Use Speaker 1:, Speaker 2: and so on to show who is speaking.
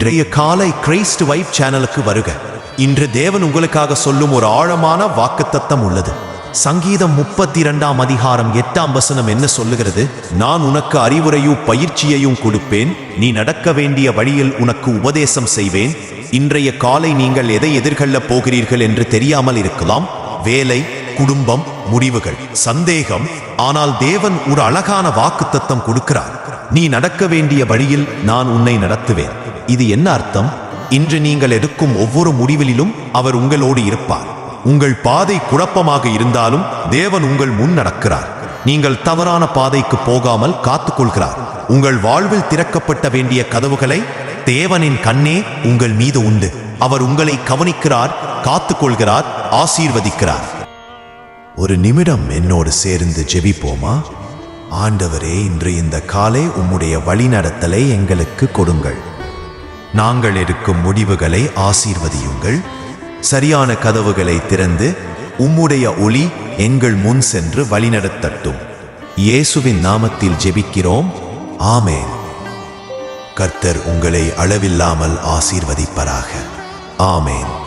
Speaker 1: இன்றைய காலை Christ vibe சேனலுக்கு வருக. இன்று தேவன் உங்களுக்காக சொல்லும் ஒரு ஆழமான வாக்குத்தத்தம் உள்ளது. சங்கீதம் முப்பத்தி இரண்டாம் அதிகாரம் எட்டாம் வசனம் என்ன சொல்லுகிறது? நான் உனக்கு அறிவுரையும் பயிற்சியையும் கொடுப்பேன். நீ நடக்க வேண்டிய வழியில் உனக்கு உபதேசம் செய்வேன். இன்றைய காலை நீங்கள் எதை எதிர்கொள்ளப் போகிறீர்கள் என்று தெரியாமல் இருக்கலாம். வேலை குடும்பம் முடிவுகள் சந்தேகம். ஆனால் தேவன் ஒரு அழகான வாக்குத்தத்தம் கொடுக்கிறார். நீ நடக்க வேண்டிய வழியில் நான் உன்னை நடத்துவேன். இது என்ன அர்த்தம்? இன்று நீங்கள் எடுக்கும் ஒவ்வொரு முடிவிலும் அவர் உங்களோடு இருப்பார். உங்கள் பாதை குழப்பமாக இருந்தாலும் தேவன் உங்கள் முன் நடக்கிறார். நீங்கள் தவறான பாதைக்கு போகாமல் காத்துக்கொள்கிறார். உங்கள் வாழ்வில் திறக்கப்பட்ட வேண்டிய கதவுகளை தேவனின் கண்ணே உங்கள் மீது உண்டு. அவர் உங்களை கவனிக்கிறார் காத்துக்கொள்கிறார் ஆசீர்வதிக்கிறார். ஒரு நிமிடம் என்னோடு சேர்ந்து ஜெபிப்போமா? ஆண்டவரே இன்று இந்த காலை உம்முடைய வழிநடத்தலை எங்களுக்கு கொடுங்கள். நாங்கள் எடுக்கும் முடிவுகளை ஆசீர்வதியுங்கள். சரியான கதவுகளை திறந்து உம்முடைய ஒளி எங்கள் முன் சென்று வழிநடத்தட்டும். இயேசுவின் நாமத்தில் ஜெபிக்கிறோம். ஆமேன். கர்த்தர் உங்களை அளவில்லாமல் ஆசீர்வதிப்பராக. ஆமேன்.